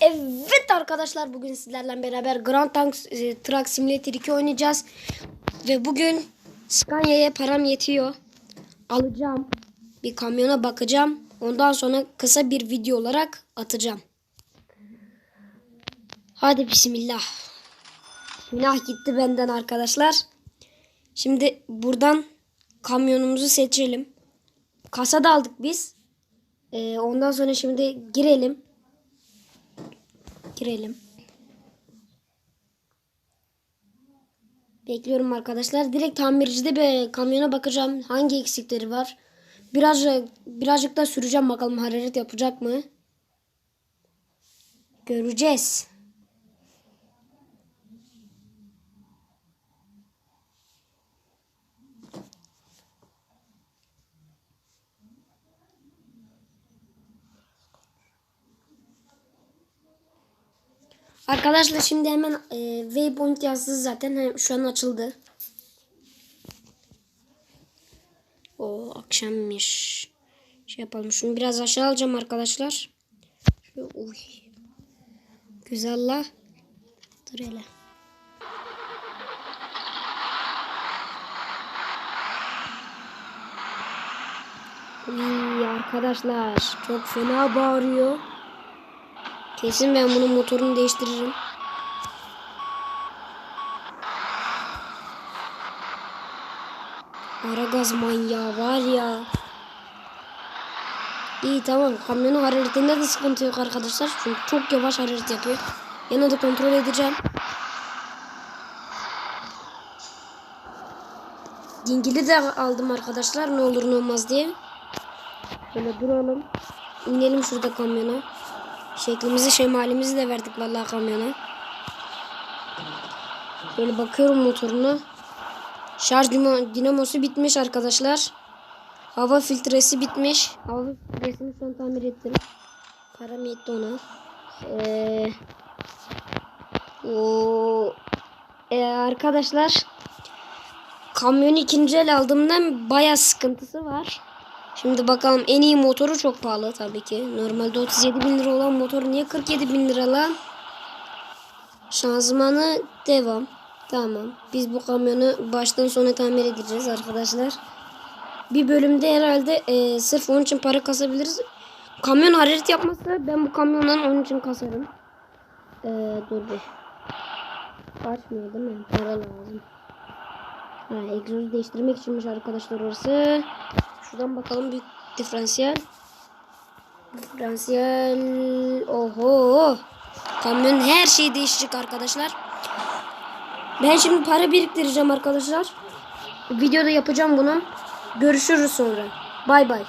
Evet arkadaşlar bugün sizlerle beraber Grand Tank e, Truck Simulator 2 oynayacağız. Ve bugün Scania'ya param yetiyor. Alacağım. Bir kamyona bakacağım. Ondan sonra kısa bir video olarak atacağım. Hadi bismillah. Bismillah gitti benden arkadaşlar. Şimdi buradan kamyonumuzu seçelim. Kasada aldık biz. Ee, ondan sonra şimdi girelim. Girelim. Bekliyorum arkadaşlar. Direkt tamircide bir kamyona bakacağım. Hangi eksikleri var. Biraz birazcık da süreceğim bakalım hararet yapacak mı? Göreceğiz. Arkadaşlar şimdi hemen e, waypoint yazdı zaten. Şu an açıldı. O akşammış. Şey yapalım. Şunu biraz aşağı alacağım arkadaşlar. Uy. Güzel la. Dur hele. Uy, arkadaşlar çok fena bağırıyor. Kesin ben bunun motorunu değiştiririm. Ara gaz manyağı var ya. İyi tamam. Kamyonun hararetinde de sıkıntı yok arkadaşlar. Çünkü çok yavaş hararet yapıyor. Yine de kontrol edeceğim. Dingili de aldım arkadaşlar. Ne olur ne olmaz diye. Şöyle duralım. İnelim şurada kamyona. Şeklimizi şemalimizi de verdik vallahi kamyona. Böyle bakıyorum motoruna. Şarj dinamosu bitmiş arkadaşlar. Hava filtresi bitmiş. Hava filtresini an tamir ettim. Param yetti ona. Ee, o ee, arkadaşlar kamyonu ikinci el aldığımdan baya sıkıntısı var. Şimdi bakalım en iyi motoru çok pahalı tabii ki. Normalde 37 bin lira olan motor niye 47 bin lira lan? Şanzımanı devam. Tamam. Biz bu kamyonu baştan sona tamir edeceğiz arkadaşlar. Bir bölümde herhalde e, sırf onun için para kasabiliriz. Kamyon hararet yapmazsa ben bu kamyondan onun için kasarım. E, dur bir. Açmıyor değil mi? Para lazım. Ha, egzozu değiştirmek içinmiş arkadaşlar orası. Şuradan bakalım büyük diferansiyel. Diferansiyel. Oho. Kamyonun her şeyi değişecek arkadaşlar. Ben şimdi para biriktireceğim arkadaşlar. Videoda yapacağım bunu. Görüşürüz sonra. Bay bay.